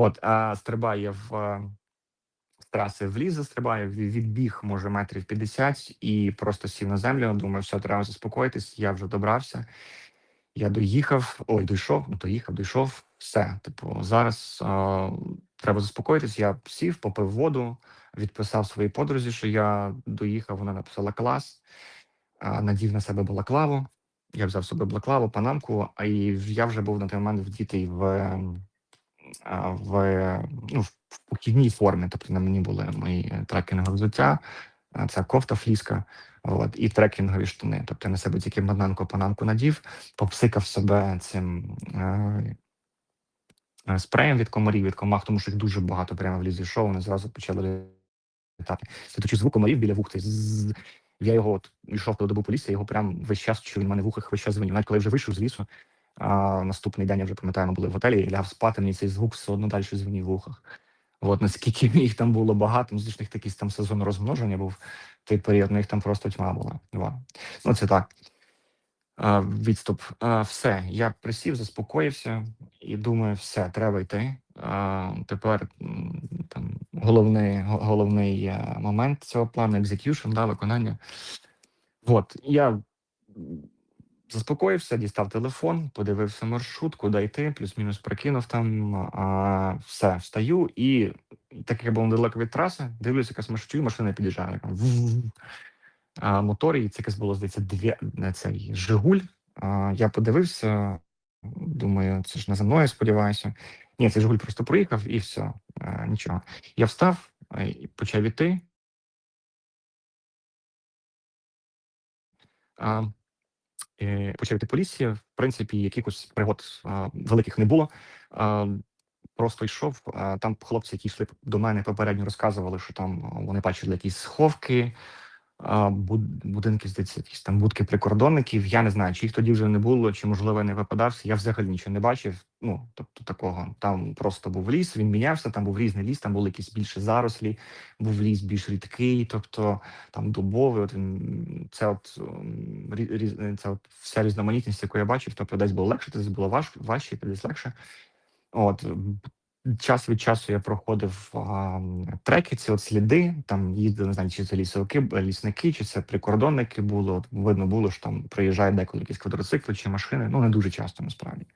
От, а стрибає в е, траси в ліс, застрибає, відбіг, може, метрів 50 і просто сів на землю. Думаю, все, треба заспокоїтись, я вже добрався. Я доїхав, ой, дійшов, ну доїхав, дійшов. Все. Типу, зараз а, треба заспокоїтись. Я сів, попив воду, відписав своїй подрузі, що я доїхав. Вона написала клас, надів на себе балаклаву. Я взяв собі балаклаву, панамку, а і я вже був на той момент вдітий в, ем, в, ну, в похідній формі. Тобто на мені були мої трекінгові взуття, це кофта фліска, от, і трекінгові штани. Тобто я на себе тільки бананку, панамку надів, попсикав себе цим е, е, спреєм від комарів, від комах, тому що їх дуже багато прямо в лізі йшов, вони зразу почали літати. Слідучи звук комарів біля вух, я його от йшов до добу по лісі, я його прям весь час чую, він в мене в вухах весь час дзвонив. Навіть коли я вже вийшов з лісу, а, наступний день я вже пам'ятаю, ми були в готелі, я лягав спати, мені цей звук все одно далі дзвонив в вухах. От наскільки їх там було багато, ну звісно, такий там сезон розмноження був той період, ну їх там просто тьма була. Ну це так. А, відступ. А, все, я присів, заспокоївся і думаю, все, треба йти. А, тепер там головний, головний е, момент цього плану execution, да, виконання. От, я заспокоївся, дістав телефон, подивився маршрут, куди йти, плюс-мінус прикинув там. А, все, встаю і так як я був недалеко від траси, дивлюся, якась машина, машина під'їжджає. А, мотор, і це якесь було, здається, дві, цей Жигуль. А, я подивився, думаю, це ж не за мною, сподіваюся. Ні, цей Жигуль просто проїхав і все, а, нічого. Я встав почав іти. А, е, почав йти по лісі. В принципі, якихось пригод великих не було. Просто йшов. Там хлопці, які йшли до мене попередньо, розказували, що там вони бачили якісь сховки, будинки, здається, якісь там будки прикордонників. Я не знаю, чи їх тоді вже не було, чи можливо не випадався. Я взагалі нічого не бачив. Ну тобто такого. Там просто був ліс, він мінявся. Там був різний ліс, там були якісь більше зарослі, був ліс більш рідкий, тобто там дубовий. От він це от різ- це от вся різноманітність, яку я бачив. Тобто десь було легше, десь було важ, важче, десь легше. От час від часу я проходив а, треки, ці от сліди. Там їздили, не знаю, чи це лісовики, лісники, чи це прикордонники було. От, видно було, що там приїжджають деколи якісь квадроцикли чи машини. Ну не дуже часто насправді.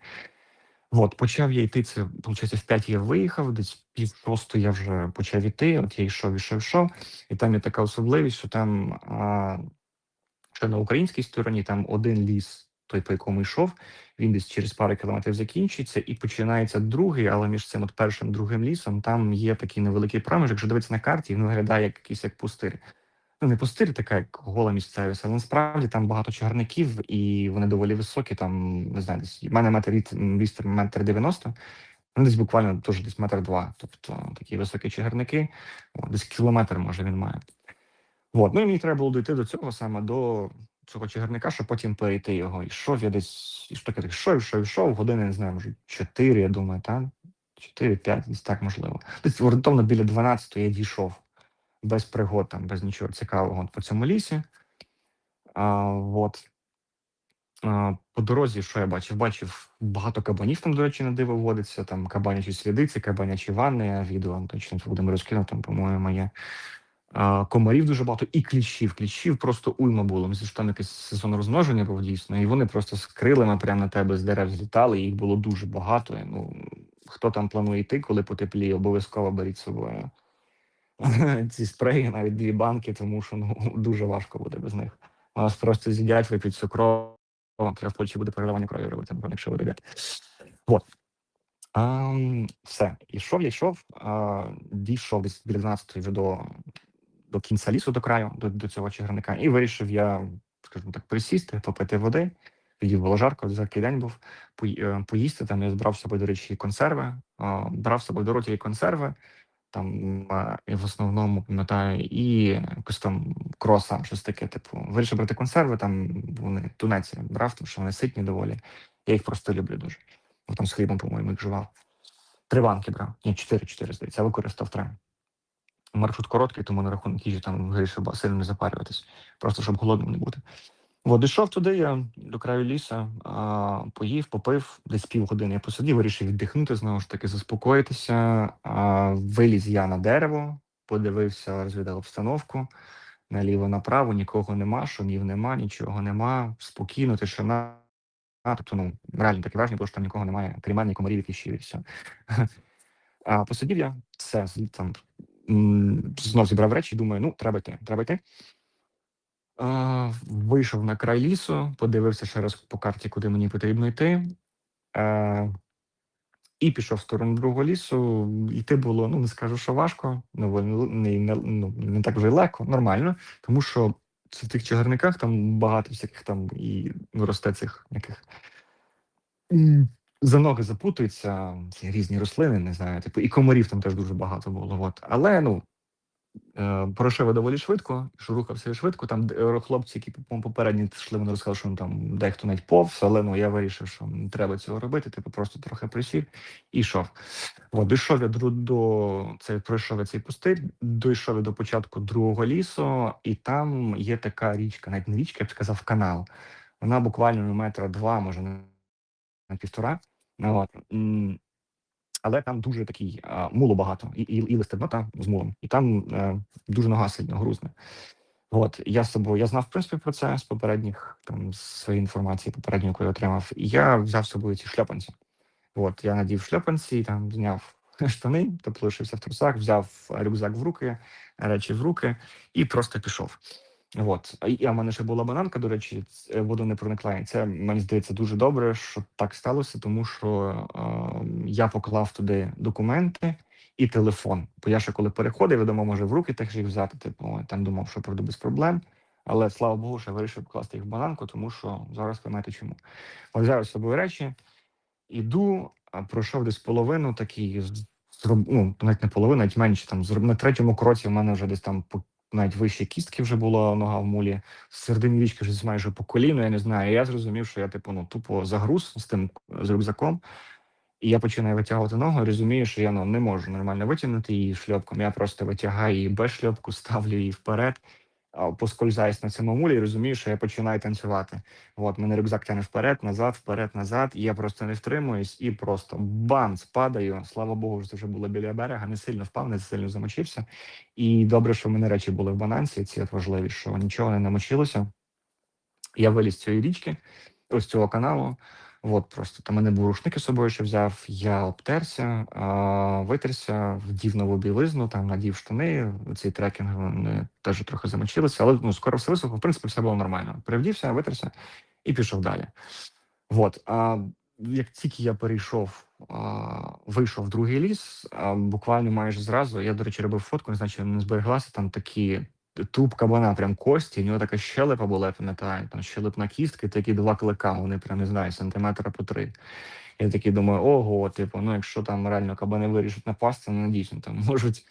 От, почав я йти. Це виходить, в 5 я виїхав, десь пів шосту я вже почав іти. От я йшов, йшов, йшов, і там є така особливість, що там а, ще на українській стороні там один ліс, той, по якому йшов, він десь через пару кілометрів закінчується, і починається другий, але між цим от першим другим лісом там є такий невеликий проміжок. Якщо дивитися на карті, він виглядає як якийсь як пустир. Ну, не пустир, така як гола місцевість, але насправді там багато чагарників, і вони доволі високі. Там не знаю, десь в мене метр вістер метр дев'яносто. Ну, десь буквально теж десь метр два. Тобто такі високі чагарники, десь кілометр, може, він має. От, ну і мені треба було дійти до цього саме до цього чагарника, щоб потім перейти його. Ішов я десь, і що таке, йшов, йшов, йшов, години, не знаю, може, 4, я думаю, так? 4-5, десь так можливо. Десь орієнтовно біля 12 я дійшов без пригод, там, без нічого цікавого по цьому лісі. А, от. А, по дорозі, що я бачив? Бачив багато кабанів там, до речі, на диво водиться, там кабанячі сліди, це кабанячі ванни, я відео точно будемо розкинув, там, по-моєму, є. Комарів дуже багато і кліщів. Кліщів просто уйма було. Що там якесь сезон розмноження був дійсно, і вони просто з крилами прямо на тебе з дерев злітали, їх було дуже багато. Ну, хто там планує йти, коли потепліє, обов'язково беріть з собою ці спреї, навіть дві банки, тому що ну, дуже важко буде без них. Вас просто з'їдять, вип'ють кров, треба в Польщі буде переливання крові робити, якщо ви робите. От. А, все, ішов, я йшов, дійшов десь біля 12 вже до, до кінця лісу, до краю, до, до цього чагарника, і вирішив я, скажімо так, присісти, попити води. Тоді було жарко, жаркий день був, е, поїсти. Там я збрав з собою, до речі, консерви, брав з собою дороті консерви, там в основному пам'ятаю, і якось там кросан, щось таке. Типу, вирішив брати консерви, там вони тунець брав, тому що вони ситні доволі. Я їх просто люблю дуже. Ну, Там з хлібом, по-моєму, їх жував. Три банки брав. Ні, чотири, чотири, здається, я використав три. Маршрут короткий, тому на рахунок їжі там вирішив сильно не запарюватись, просто щоб голодним не бути. От, дійшов туди я до краю лісу, а, поїв, попив, десь півгодини я посидів, вирішив віддихнути, знову ж таки, заспокоїтися. А, виліз я на дерево, подивився, розвідав обстановку. Наліво направо, нікого нема, шумів нема, нічого нема, спокійно, тишина. А, тобто, ну, реально таке враження, було, що там нікого немає, крім мене, комарів, які і все. А посидів я, все, там, знов зібрав речі, думаю, ну, треба йти, треба йти. Вийшов на край лісу, подивився ще раз по карті, куди мені потрібно йти. І пішов в сторону другого лісу. Йти було, ну не скажу, що важко, ну не, не, ну, не так вже й легко, нормально, тому що в тих чагарниках там багато всяких там і росте цих яких за ноги запутуються, ці різні рослини, не знаю, типу, і комарів там теж дуже багато було. От. Але ну Е, Пройшов доволі швидко, що рухався швидко. Там е, хлопці, які попередні йшли, вони розказали, що там дехто навіть повз, але ну я вирішив, що не треба цього робити. Типу просто трохи присів і йшов. От, дійшов я до, до це пройшов я цей пустир, дійшов я до початку другого лісу, і там є така річка, навіть не річка, я б сказав, канал. Вона буквально метра два, може на півтора. От але там дуже такий а, мулу багато, і і, і листебнота з мулом, і там е, дуже нога сильно грузне. От я з собою я знав в принципі про це з попередніх там з своєї інформації, попередньої, яку я отримав. І я взяв з собою ці шльопанці. От я надів шльопанці, там зняв штани, тобто лишився в трусах, взяв рюкзак в руки, речі в руки і просто пішов. От, а в мене ще була бананка, до речі, е, вода не проникла. І це мені здається дуже добре, що так сталося, тому що е, я поклав туди документи і телефон. Бо я ще коли переходив, думав, може в руки теж їх взяти. Типу там думав, що пройду без проблем. Але слава Богу, що я вирішив покласти їх в бананку, тому що зараз поймете чому. Взяв з собою речі, іду, пройшов десь половину, такий ну, навіть не половину, навіть менше там на третьому кроці в мене вже десь там по навіть вище кістки вже була нога в мулі, з середині річки вже майже по коліну, я не знаю. І я зрозумів, що я типу ну тупо загруз з тим з рюкзаком. І я починаю витягувати ногу і розумію, що я ну, не можу нормально витягнути її шльопком. Я просто витягаю її без шльопку, ставлю її вперед поскользаюсь на цьому мулі і розумію, що я починаю танцювати. От мене рюкзак тяне вперед, назад, вперед, назад. І я просто не втримуюсь і просто бамс падаю. Слава Богу, що вже було біля берега. Не сильно впав, не сильно замочився. І добре, що в мене речі були в бананці. Ці от важливі, що нічого не намочилося. Я виліз цієї річки, ось цього каналу. От просто там мене був рушник із собою, що взяв. Я обтерся, витерся, вдів нову білизну, там надів штани. Цей трекінг вони теж трохи замочилися, але ну скоро все висохло. В принципі, все було нормально. Привдівся, витерся і пішов далі. От а як тільки я перейшов, а, вийшов в другий ліс, а, буквально майже зразу. Я, до речі, робив фотку, не знаю, чи не збереглася там такі Туп кабана, прям кості, у нього така щелепа була, я пам'ятаю, там щелепна кістка, такі два клика, вони прям не знаю, сантиметра по три. Я такий думаю, ого, типу, ну якщо там реально кабани вирішать напасти, ну дійсно там можуть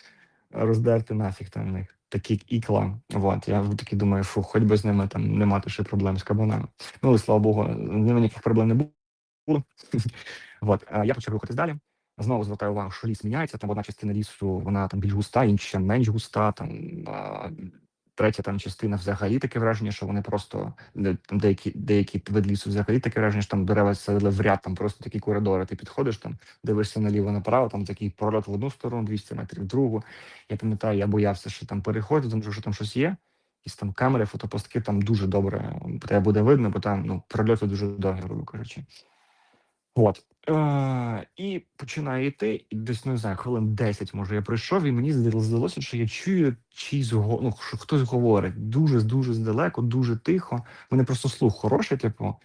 роздерти нафіг там них такі ікла. Вот, я такий думаю, фу, хоч би з ними там не мати ще проблем з кабанами. Ну, слава Богу, з ними ніяких проблем не було. Вот, я почав рухатись далі. Знову звертаю увагу, що ліс міняється. Там одна частина лісу, вона там більш густа, інша менш густа. Там а, третя там частина взагалі таке враження, що вони просто деякі деякі вид лісу взагалі таке враження, що там дерева садили в ряд, там просто такі коридори. Ти підходиш там, дивишся наліво направо, там такий прольот в одну сторону, 200 метрів в другу. Я пам'ятаю, я боявся, що там переходить, тому що там щось є. Якісь там камери, фотопостки там дуже добре буде видно, бо там ну прольоти дуже довгі, грубо кажучи. От. Е, І починаю йти, і десь не знаю, хвилин 10, може, я пройшов, і мені здалося, що я чую чийсь ну, що хтось говорить дуже дуже здалеку, дуже тихо. У мене просто слух хороший, типу,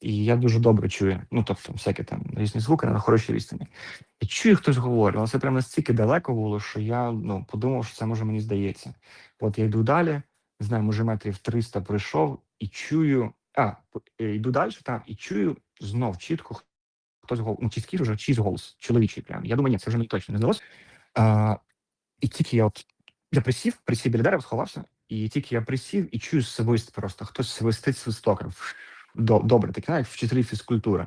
і я дуже добре чую. Ну, тобто, всякі там різні звуки на хорошій відстані. І чую, хтось говорить, але це прямо настільки далеко було, що я ну, подумав, що це може мені здається. От я йду далі, не знаю, може, метрів 300 пройшов і чую. А, е, йду далі там і чую знов чітко хтось голос, ну, чіткий вже чийсь голос, чоловічий прям. Я думаю, ні, це вже мені точно не здалося. А, І тільки я от я присів, присів біля дерева, сховався, і тільки я присів і чую свист просто. Хтось свистить свистоком. Добре, так навіть вчителі фізкультури.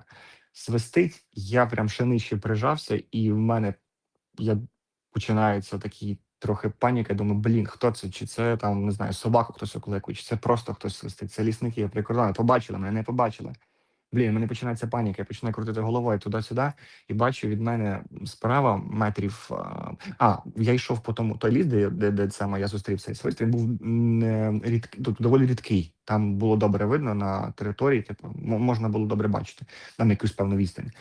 Свистить, я прям ще нижче прижався, і в мене я починається такий трохи паніка. Думаю, блін, хто це? Чи це там не знаю, собаку хтось окликує, чи це просто хтось свистить? Це лісники я прикордонні. Побачили мене, не побачили. Блін, в мене починається паніка, я починаю крутити головою туди-сюди, і бачу від мене справа метрів. А, я йшов по тому той ліс, де, де, де саме я зустрів цей свист. Він був не рідкий, тут доволі рідкий. Там було добре видно на території, типу, можна було добре бачити на якусь певну відстань.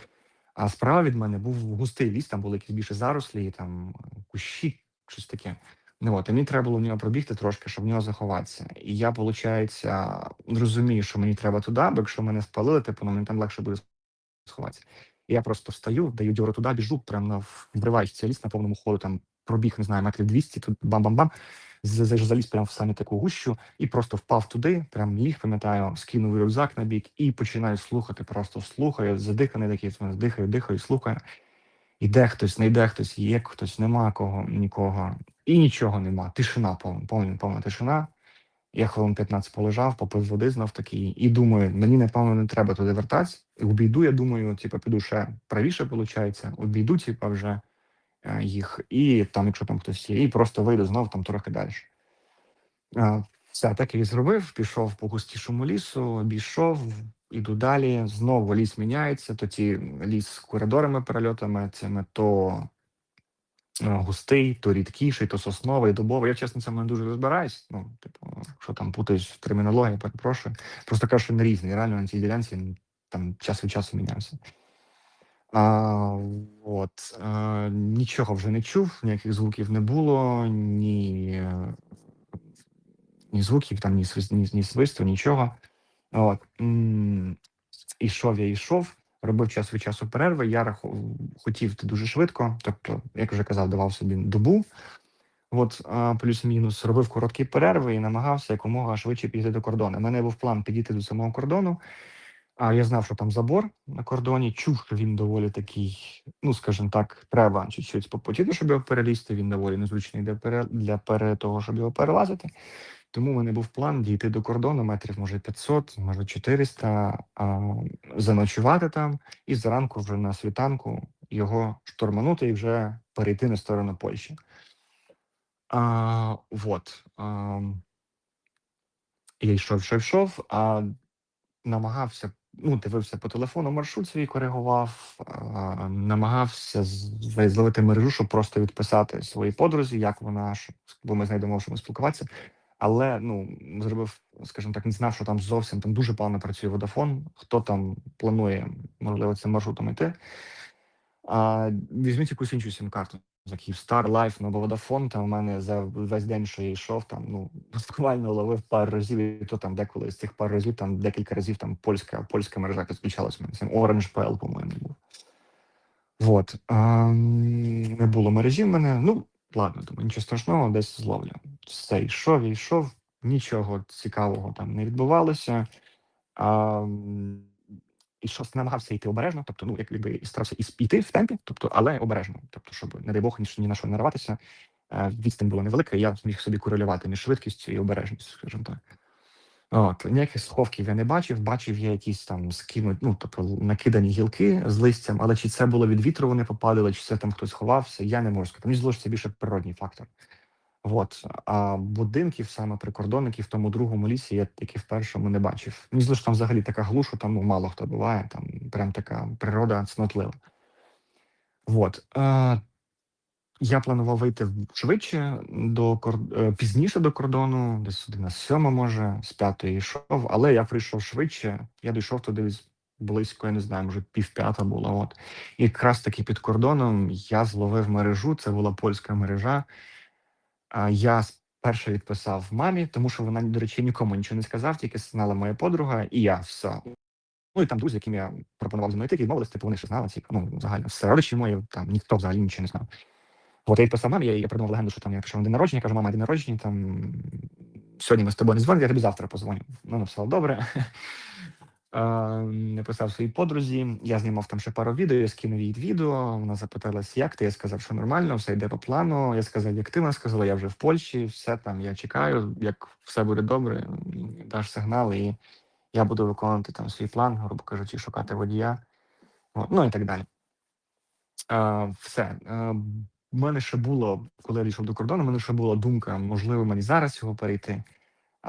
А справа від мене був густий ліс, там були якісь більше зарослі, там кущі, щось таке. Ну от, і мені треба було в нього пробігти трошки, щоб в нього заховатися. І я, виходить, розумію, що мені треба туди, бо якщо мене спалили, типу, ну, мені там легше буде сховатися. І я просто встаю, даю дьору туди, біжу, прям на вбриваючи цей ліс на повному ходу, там пробіг, не знаю, метрів 200, тут бам-бам-бам, заліз прямо в самі таку гущу і просто впав туди, прям ліг, пам'ятаю, скинув рюкзак на бік і починаю слухати, просто слухаю, задиханий такий, дихаю, дихаю, слухаю. Іде хтось, не йде хтось, є хтось, нема кого, нікого. І нічого нема. Тишина, повна, повна, повна тишина. Я хвилин 15 полежав, попив води знов такий, і думаю, мені напевно не треба туди вертатися. І обійду, я думаю, типу, піду ще правіше, виходить, обійду, типу, вже е, їх, і там, якщо там хтось є, і просто вийду знов там трохи далі. Е, Все, так я і зробив, пішов по густішому лісу, обійшов, іду далі. Знову ліс міняється, то ті ліс з коридорами, перельотами, цими то е, густий, то рідкіший, то сосновий, дубовий. Я чесно цьому не дуже розбираюсь. Ну, типу, що там путаюсь в термінології, перепрошую. Просто кажу, що не різний. Реально на цій ділянці там час від часу мінявся. А, от, е, нічого вже не чув, ніяких звуків не було, ні, е, ні звуків, там, ні, ні, ні свисту, нічого. От. Ішов я йшов, робив час від часу перерви. Я хотів дуже швидко, тобто, як вже казав, давав собі добу. От плюс-мінус робив короткі перерви і намагався якомога швидше підійти до кордону. У мене був план підійти до самого кордону. А я знав, що там забор на кордоні. Чув, що він доволі такий, ну скажімо так, треба чуть-чуть попотіти, щоб його перелізти. Він доволі незручний для пере для пере того, щоб його перелазити. Тому в мене був план дійти до кордону метрів, може 500, може 400, а, заночувати там і зранку вже на світанку його штурманути і вже перейти на сторону Польщі. А, вот. А, я йшов, йшов, йшов, а намагався, ну, дивився по телефону, маршрут свій коригував, а, намагався зловити мережу, щоб просто відписати своїй подрузі, як вона, бо ми знайдемо, що ми спілкуватися. Але ну зробив, скажімо так, не знав, що там зовсім там дуже погано працює Vodafone. Хто там планує, можливо, цим маршрутом йти. А, візьміть якусь іншу сім-карту. За Київстар, Лайф, ну бо Vodafone, там у мене за весь день, що я йшов, там ну буквально ловив пару разів, і то там деколи з цих пару разів, там декілька разів там польська польська мережа підключалась у мене. Це Orange PL, по-моєму, був. Вот. А, не було мережі в мене. Ну, ладно, думаю, нічого страшного, десь зловлю. Все, йшов, йшов, нічого цікавого там не відбувалося. А, і що намагався йти обережно, тобто, ну, як якби і старався йти в темпі, тобто, але обережно. Тобто, щоб, не дай Бог, ні, на що не нариватися. Е, Відстань була невелика, і я зміг собі корелювати між швидкістю і обережністю, скажімо так. От, ніяких сховків я не бачив, бачив я якісь там скинуть, ну тобто накидані гілки з листям, але чи це було від вітру, вони попадали, чи це там хтось ховався, я не можу сказати. Мені здалося, це більше природній фактор. От, а будинків саме прикордонників в тому другому лісі я таки в першому не бачив. Мені здалося, що там взагалі така глуша, там ну, мало хто буває, там прям така природа цнотлива. От. Е, я планував вийти швидше до е, пізніше до кордону, десь на сьома, може, з п'ятої йшов, але я прийшов швидше. Я дійшов туди близько, я не знаю, може пів п'ята було. От і якраз таки під кордоном я зловив мережу. Це була польська мережа. Я перше відписав мамі, тому що вона, до речі, нікому нічого не сказав, тільки знала моя подруга, і я все. Ну і там друзі, яким я пропонував зі мною йти, відмовились, типу вони ще знали, типу, ну загально все родичі мої, там ніхто взагалі нічого не знав. От я відписав мамі, я, я придумав легенду, що там я пішов на день народження, кажу, мама, день народження, там сьогодні ми з тобою не дзвонимо, я тобі завтра позвоню. Ну, написала добре. Е, Написав своїй подрузі, я знімав там ще пару відео, я скинув їй відео. Вона запиталась, як ти? Я сказав, що нормально, все йде по плану. Я сказав, як ти вона сказала, я вже в Польщі, все там, я чекаю, як все буде добре, даш сигнал, і я буду виконувати там свій план, грубо кажучи, шукати водія. От, ну і так далі. Е, все. Е, в мене ще було, коли я дійшов до кордону, в мене ще була думка, можливо, мені зараз його перейти.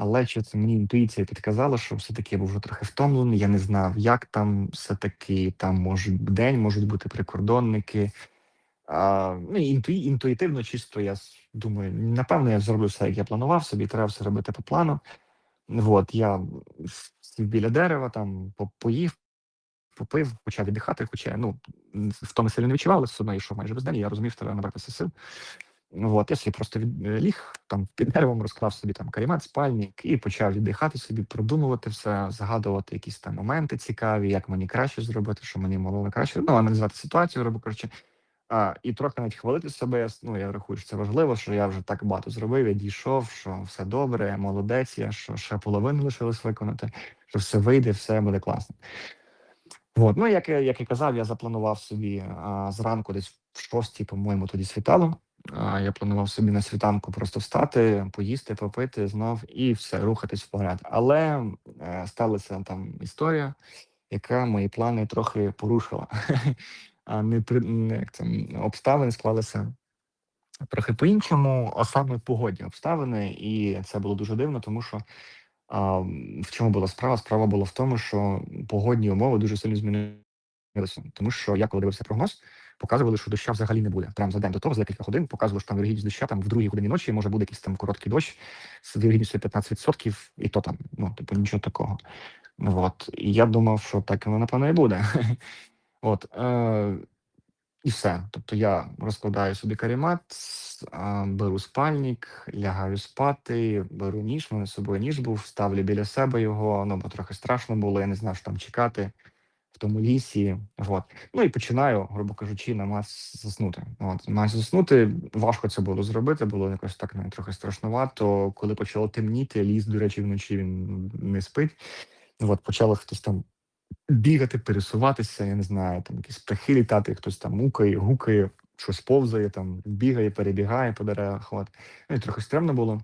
Але щось мені інтуїція підказала, що все-таки я був вже трохи втомлений. Я не знав, як там все-таки там можуть день, можуть бути прикордонники. А, ну, інту, інтуїтивно, чисто я думаю, напевно, я зроблю все, як я планував собі, треба все робити по плану. От я сів біля дерева, там поїв, попив, почав віддихати, хоча ну втоми сильно не відчував, але все одно йшов майже без день. Я розумів, що треба набратися сил. От, я собі просто від, е, ліг там під деревом, розклав собі там карімат, спальник і почав віддихати собі, продумувати все, згадувати якісь там моменти цікаві, як мені краще зробити, що мені могло краще. Ну, аналізувати ситуацію, грубо кажучи. А, і трохи навіть хвалити себе. Ну, я рахую, що це важливо, що я вже так багато зробив, я дійшов, що все добре, молодець, я що ще половину лишилось виконати, що все вийде, все буде класно. От, ну як як і казав, я запланував собі а, зранку, десь в шостій, по-моєму, тоді світало. Я планував собі на світанку просто встати, поїсти, попити знов і все, рухатись вперед. Але е, сталася там історія, яка мої плани трохи порушила. А не при як це, обставини склалися трохи по-іншому, а саме погодні обставини, і це було дуже дивно, тому що а, в чому була справа? Справа була в тому, що погодні умови дуже сильно змінилися. Тому що я коли дивився прогноз, показували, що доща взагалі не буде. Прямо за день до того, за декілька годин, показували, що там вірогідність доща там в другій годині ночі може буде якийсь там короткий дощ з вірогідністю 15%, і то там, ну, типу, нічого такого. От. І я думав, що так воно, напевно, і буде. От. Е, і все. Тобто я розкладаю собі каремат, с- беру спальник, лягаю спати, беру ніж, мене з собою ніж був, ставлю біля себе його, ну бо трохи страшно було, я не знав, що там чекати тому лісі. От. Ну і починаю, грубо кажучи, намагатися заснути. От, намагаюся заснути. Важко це було зробити, було якось так навіть трохи страшнувато. Коли почало темніти, ліс, до речі, вночі він не спить. От, почало хтось там бігати, пересуватися, я не знаю, там якісь птахи літати, хтось там мукає, гукає, щось повзає, там бігає, перебігає по деревах. От. Ну, і трохи стрімно було.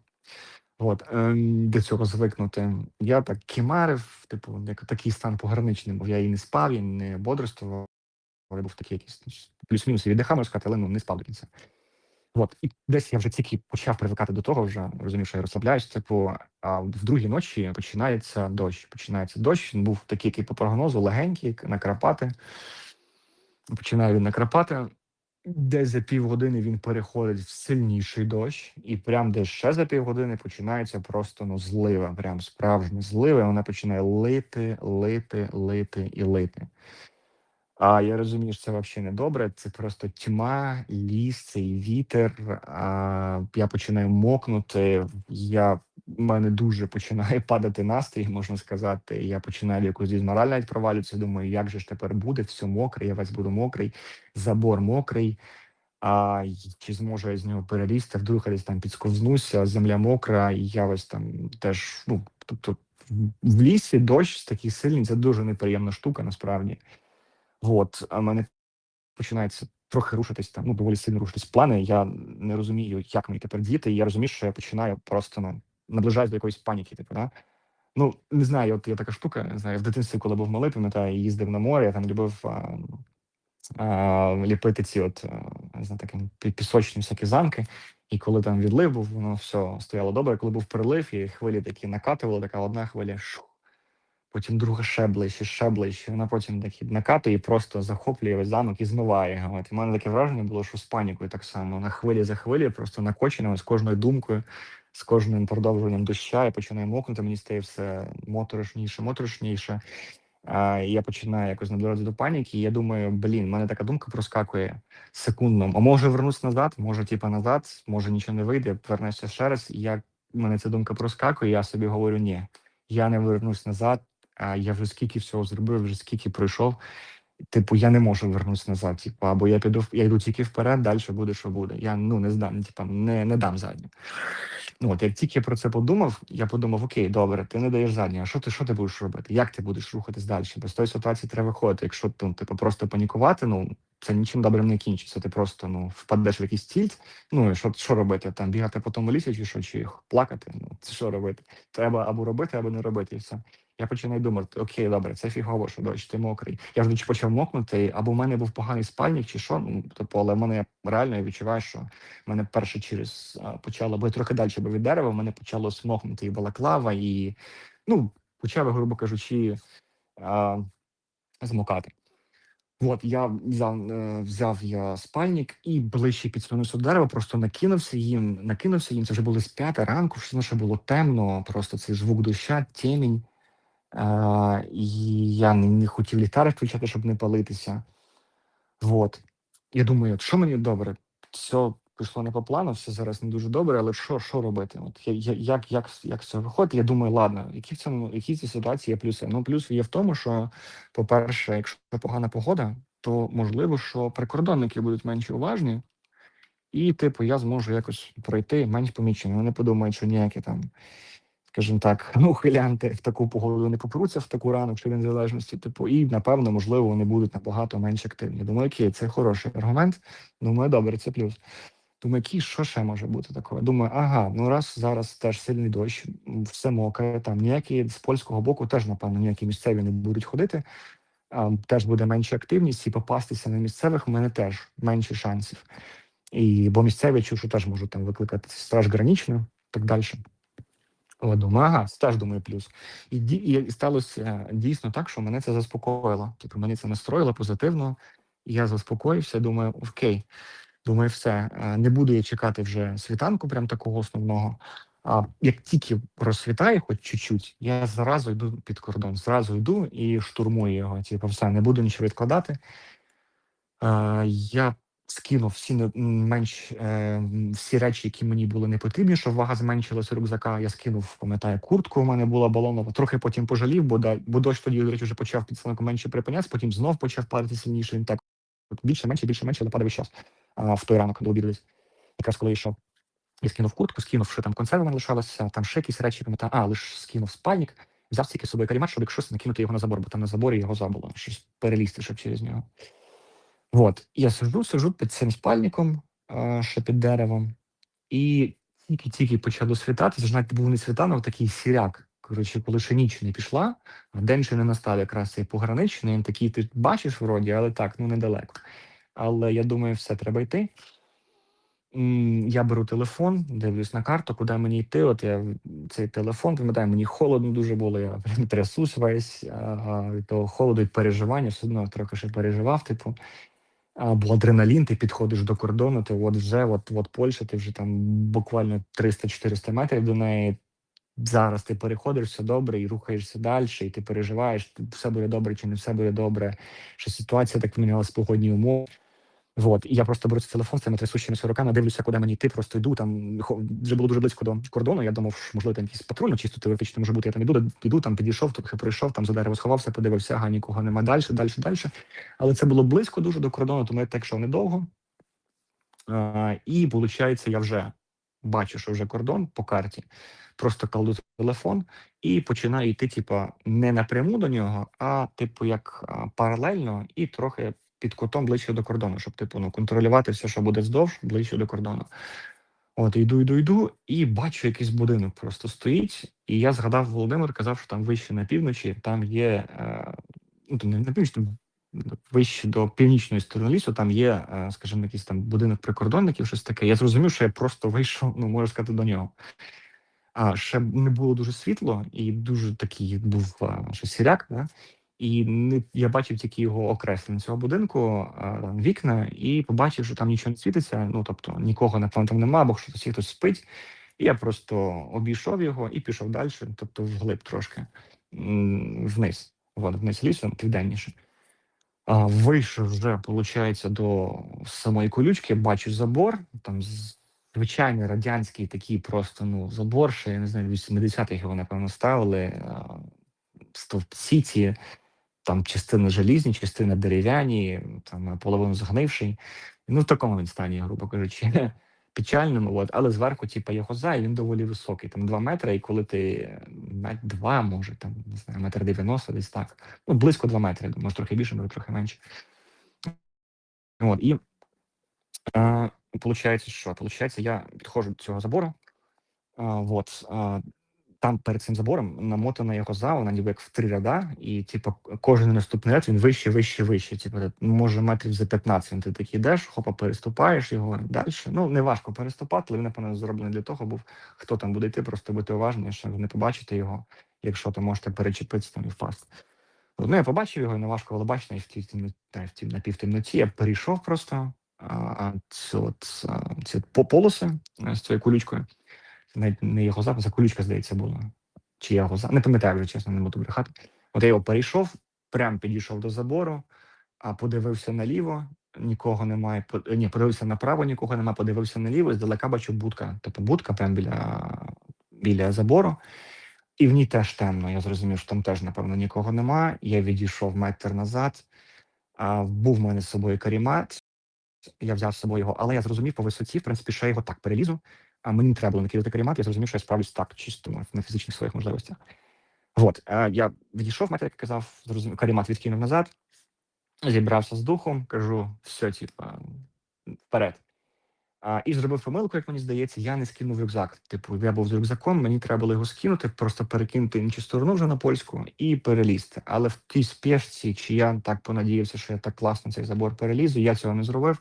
От, ем, до цього звикнути. Я так кімарив, типу, як такий стан пограничний, бо я і не спав, і не бодрствував. Я був такий якийсь ну, плюс-мінус і віддихав, можна сказати, але ну, не спав до кінця. От, і десь я вже тільки почав привикати до того, вже розумів, що я розслабляюсь. Типу, а в другій ночі починається дощ. Починається дощ. Він був такий, який по прогнозу, легенький, накрапати. Починає він накрапати. Десь за півгодини він переходить в сильніший дощ, і прям десь ще за півгодини починається просто ну злива, прям справжня злива. Вона починає лити, лити, лити і лити. А я розумію, що це взагалі не добре. Це просто тьма, ліс, цей вітер. А, я починаю мокнути. Я в мене дуже починає падати настрій, можна сказати. Я починаю якось дізмораль навіть провалюється. Думаю, як же ж тепер буде? Все мокре, я весь буду мокрий, забор мокрий. А чи зможу я з нього перелізти? Вдруг я десь там підсковзнуся, земля мокра, і я ось там теж. Ну тобто в- лісі дощ такий сильний, це дуже неприємна штука, насправді. От, а мене починається трохи рушитись там, ну доволі сильно рушитись плани. Я не розумію, як мені тепер діяти. і Я розумію, що я починаю просто ну наближаюсь до якоїсь паніки. Типу, да? Ну не знаю, от є така штука. Не знаю, в дитинстві, коли був малий, пам'ятаю, їздив на море, я там любив а, а, ліпити ці от а, не знаю, такі пісочні всякі замки. І коли там відлив був, воно все стояло добре. Коли був прилив, і хвилі такі накатували, така одна хвиля шух, потім друга ще ближче, ще ближче. Вона потім такі накатує і просто захоплює весь замок і змиває його. І в мене таке враження було, що з панікою так само на хвилі за хвилі, просто накоченими з кожною думкою, з кожним продовженням доща, я починаю мокнути, мені стає все моторошніше, моторошніше. А, я починаю якось наближатися до паніки. І я думаю, блін, в мене така думка проскакує секундно. А може вернусь назад, може, типа назад, може нічого не вийде, вернешся ще раз. І як в мене ця думка проскакує, я собі говорю, ні, я не вернусь назад. А я вже скільки всього зробив, вже скільки пройшов. Типу, я не можу вернутися назад. Типу, або я піду, я йду тільки вперед, далі буде, що буде. Я ну не здам, типу, не, не дам задню. Ну от як тільки я про це подумав, я подумав: окей, добре, ти не даєш задні, а що ти що ти будеш робити? Як ти будеш рухатись далі? Бо з тої ситуації треба виходити. Якщо ну, типу, просто панікувати, ну це нічим добрим не кінчиться. Ти просто ну впадеш в якийсь тільт. Ну і що, що робити? Там бігати по тому лісі, чи що, чи плакати? Ну це що робити? Треба або робити, або не робити, і все. Я починаю думати: окей, добре, це фігово, що дощ, ти мокрий. Я вже чи почав мокнути, або в мене був поганий спальник, чи що. Ну, типу, але в мене реально я відчуваю, що в мене перше через почало, бо я трохи далі бо від дерева, в мене почало смокнути і балаклава, і ну, почав, грубо кажучи, а, змокати. От я взяв, е, взяв я спальник і ближче підсунувся до дерева, просто накинувся їм, накинувся їм. Це вже було з п'яти ранку, що ще було темно, просто цей звук доща, темінь. І я не, не хотів ліхтарик включати, щоб не палитися. Вот. Я думаю, що мені добре? Все пішло не по плану, все зараз не дуже добре, але що, що робити? От я, як, як, як це виходить? Я думаю, ладно, які в цьому, які в цій ситуації є плюси? Ну, плюс є в тому, що, по-перше, якщо погана погода, то можливо, що прикордонники будуть менш уважні, і, типу, я зможу якось пройти менш помічено. Вони подумають, що ніякі там, скажімо так, ухилянти в таку погоду не попруться в таку ранок чи незалежності. Типу, і напевно, можливо, вони будуть набагато менш активні. Думаю, окей, це хороший аргумент. Думаю, добре, це плюс. Думаю, який що ще може бути такого? Думаю, ага, ну раз зараз теж сильний дощ, все мокре, там ніякі з польського боку теж, напевно, ніякі місцеві не будуть ходити. А, теж буде менша активність, і попастися на місцевих у мене теж менше шансів. І бо місцеві чув, що теж можуть там викликати страж гранічну, так далі. О, думаю, ага, це теж думаю, плюс. І, і сталося е, дійсно так, що мене це заспокоїло. Тобто мене це настроїло позитивно, і я заспокоївся, думаю, окей. Думаю, все, е, не буду я чекати вже світанку, прям такого основного. А як тільки розсвітає, хоч чуть-чуть, я зразу йду під кордон, зразу йду і штурмую його. Типу, все, не буду нічого відкладати. Е, я скинув всі менш е, всі речі, які мені були не потрібні, щоб вага зменшилася рюкзака. Я скинув, пам'ятаю, куртку. У мене була балонова. Трохи потім пожалів, бо да, бо дощ тоді, до речі, вже почав під менше припинятися, потім знов почав падати сильніше. Він так більше, менше, більше, менше, але падав час а, в той ранок до обіду. Якраз коли йшов. Я скинув куртку, скинув, що там консерви мене лишалося, там ще якісь речі, пам'ятаю, а, лише скинув спальник, взяв тільки з собою карімат, щоб якщо накинути його на забор, бо там на заборі його забуло, щось перелізти, щоб через нього. От, я сижу, сижу під цим спальником, а, ще під деревом, і тільки-тільки почало світати, це ж навіть був не світанок, такий сіряк. Коротше, коли ще ніч не пішла, а день ще не настав якраз цей пограничний, він такий, ти бачиш вроді, але так, ну недалеко. Але я думаю, все, треба йти. Я беру телефон, дивлюсь на карту, куди мені йти. От я цей телефон, пам'ятаю, мені холодно дуже було, я прям трясусь весь а, від того холоду і переживання, все одно трохи ще переживав, типу. А, бо адреналін, ти підходиш до кордону, ти от вже, от, от Польща, ти вже там буквально 300-400 метрів до неї. Зараз ти переходиш все добре і рухаєшся далі, і ти переживаєш, все буде добре чи не все буде добре, що ситуація так помінялась погодні умови. Вот, і я просто беру цей телефон з цими трясущимися руками, дивлюся, куди мені йти, просто йду там. Вже було дуже близько до кордону. Я думав, що можливо там якийсь патруль, ну, чисто теоретично може бути. Я там іду, піду, там підійшов, трохи пройшов, там за дерево сховався, подивився, ага, нікого нема далі, далі, далі. Але це було близько дуже до кордону, тому я так йшов недовго. А, і виходить, я вже бачу, що вже кордон по карті. Просто кладу телефон і починаю йти, типу, не напряму до нього, а типу, як паралельно і трохи під кутом ближче до кордону, щоб типу ну контролювати все, що буде вздовж, ближче до кордону. От йду, йду, йду, і бачу, якийсь будинок просто стоїть. І я згадав, Володимир казав, що там вище на півночі, там є е, ну не на північ, там вище до північної сторони лісу, там є, е, скажімо, якийсь там будинок прикордонників, щось таке. Я зрозумів, що я просто вийшов, ну можу сказати, до нього. А ще не було дуже світло, і дуже такий був а, що сіряк, да? І я бачив тільки його окреслення цього будинку, вікна, і побачив, що там нічого не світиться. Ну тобто нікого напевно там нема, бо що всі хтось спить. І я просто обійшов його і пішов далі, тобто вглиб трошки вниз, От, вниз лісом, південніше. А, вийшов вже, виходить, до самої колючки, бачу забор, там звичайний радянський такий просто ну, забор, ще я не знаю, в 80-х його, напевно, ставили. Стовпці ці, там частина желізні, частина дерев'яні, там половину згнивший. Ну, в такому він стані, грубо кажучи, печальному. От. Але зверху, типу, хоза, і він доволі високий, там 2 метри, і коли ти навіть 2, може, там, не знаю, метр 90, десь так. Ну, близько 2 метри, може трохи більше, може трохи менше. От, і е, получається, що? Получається, я підходжу до цього забору. А, от, а, там перед цим забором намотана його за, вона ніби як в три ряда, і типу, кожен наступний ряд він вище, вище, вище. Типу, може метрів за 15 ти так ідеш, хопа, переступаєш його далі. Ну, не переступати, але він, напевно, зроблений для того, був хто там буде йти, просто бути уважним, щоб не побачити його, якщо то можете перечепитися там і впасти. Ну, я побачив його, не важко було бачити, і в тій в тій напівтемноті я перейшов просто а, цю от, ці полоси з цією колючкою. Навіть не його запис, а колючка, здається, була. Чи я його за- не пам'ятаю вже, чесно, не буду брехати. От я його перейшов, прям підійшов до забору, а подивився наліво, нікого немає. Ні, подивився направо, нікого немає, подивився наліво, здалека бачу будка. Тобто будка прямо біля, біля забору. І в ній теж темно. Я зрозумів, що там теж, напевно, нікого нема. Я відійшов метр назад. А, був в мене з собою карімат. Я взяв з собою його, але я зрозумів по висоті, в принципі, що я його так перелізу. А мені не треба було накидати карімат, я зрозумів, що я справлюсь так, чисто на фізичних своїх можливостях. От, е, я відійшов, метр, як казав, зрозумів, карімат відкинув назад, зібрався з духом, кажу, все, типа, вперед. А, і зробив помилку, як мені здається, я не скинув рюкзак. Типу, я був з рюкзаком, мені треба було його скинути, просто перекинути іншу сторону вже на польську і перелізти. Але в тій спешці, чи я так понадіявся, що я так класно цей забор перелізу, я цього не зробив.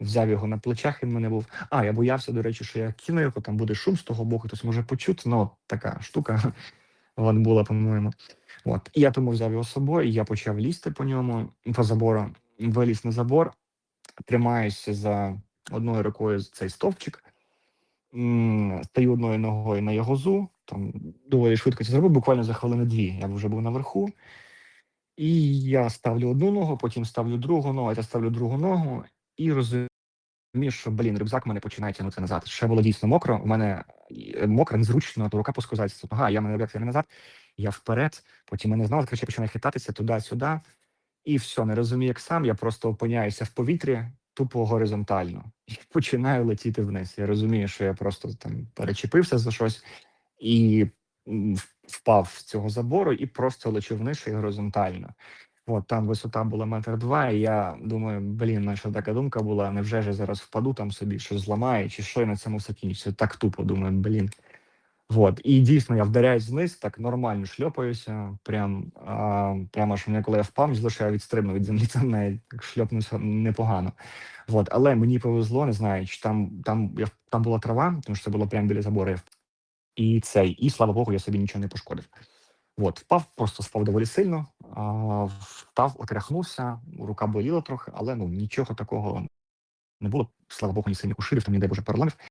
Взяв його на плечах, він мене був. А, я боявся, до речі, що я кину його, там буде шум з того боку, хтось може почути. Ну, така штука от була, по-моєму. От. І я тому взяв його з собою, і я почав лізти по ньому, по забору, виліз на забор, тримаюся за одною рукою цей стовпчик, стаю одною ногою на його зу, там доволі швидко це зробив, буквально за хвилини дві. Я вже був наверху. І я ставлю одну ногу, потім ставлю другу ногу, я ставлю другу ногу і розумію, що блін, рюкзак мене починає тягнути назад. Ще було дійсно мокро. У мене е, мокро, незручно, то рука поскузається. Ага, я мене тягне назад, я вперед, потім мене знову коротше, починає хитатися туди-сюди. І все, не розумію, як сам. Я просто опиняюся в повітрі тупо горизонтально і починаю летіти вниз. Я розумію, що я просто там перечепився за щось і впав з цього забору і просто лечу вниз і горизонтально. От там висота була метр два, і я думаю, блін, наша така думка була, невже ж я зараз впаду там собі, щось зламаю, чи що і на цьому закінчиться. Так тупо думаю, блін. Вот. І дійсно я вдаряюсь вниз, так нормально шльопаюся. Прям, а, прямо аж мене, коли я впав, що я відстрибнув від землі, там навіть шльопнувся непогано. Вот. Але мені повезло, не знаю, чи там, там, я, там була трава, тому що це було прямо біля забору. І цей, і слава Богу, я собі нічого не пошкодив. От, впав, просто впав доволі сильно, а, встав, отряхнувся, рука боліла трохи, але ну нічого такого не було. Слава Богу, ні сильних ушибів, там ніде боже переламів.